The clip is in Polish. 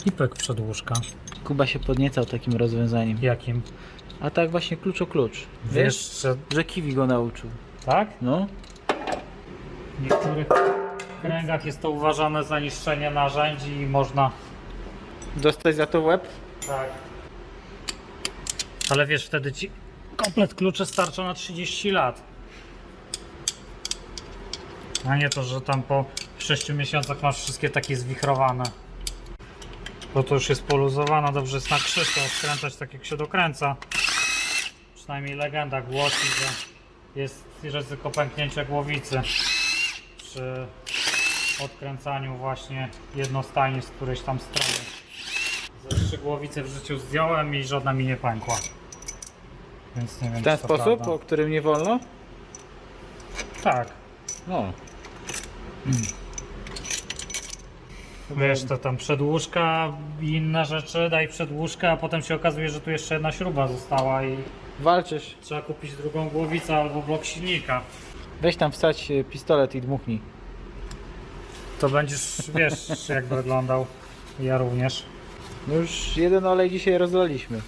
skipek przedłużka. Kuba się podniecał takim rozwiązaniem. Jakim? A tak właśnie klucz o klucz. Wiesz, Wiesz, że że Kiwi go nauczył. tak? No. W niektórych kręgach jest to uważane za niszczenie narzędzi i można Dostać za to łeb? Tak. Ale wiesz, wtedy ci komplet kluczy starcza na 30 lat. A nie to, że tam po 6 miesiącach masz wszystkie takie zwichrowane. Bo to już jest poluzowana, dobrze jest na krzyż to odkręcać tak jak się dokręca. Przynajmniej legenda głosi, że jest ryzyko pęknięcia głowicy przy odkręcaniu właśnie jednostajnie z którejś tam strony. Ze trzy głowice w życiu zdjąłem i żadna mi nie pękła. Więc nie wiem, W ten sposób, prawda. o którym nie wolno? Tak. No. Wiesz, to tam przedłużka i inne rzeczy, daj przedłużkę, a potem się okazuje, że tu jeszcze jedna śruba została i Walczysz. trzeba kupić drugą głowicę albo blok silnika. Weź tam wstać e, pistolet i dmuchnij. To będziesz, wiesz, jak wyglądał. Ja również. No już jeden olej dzisiaj rozlaliśmy.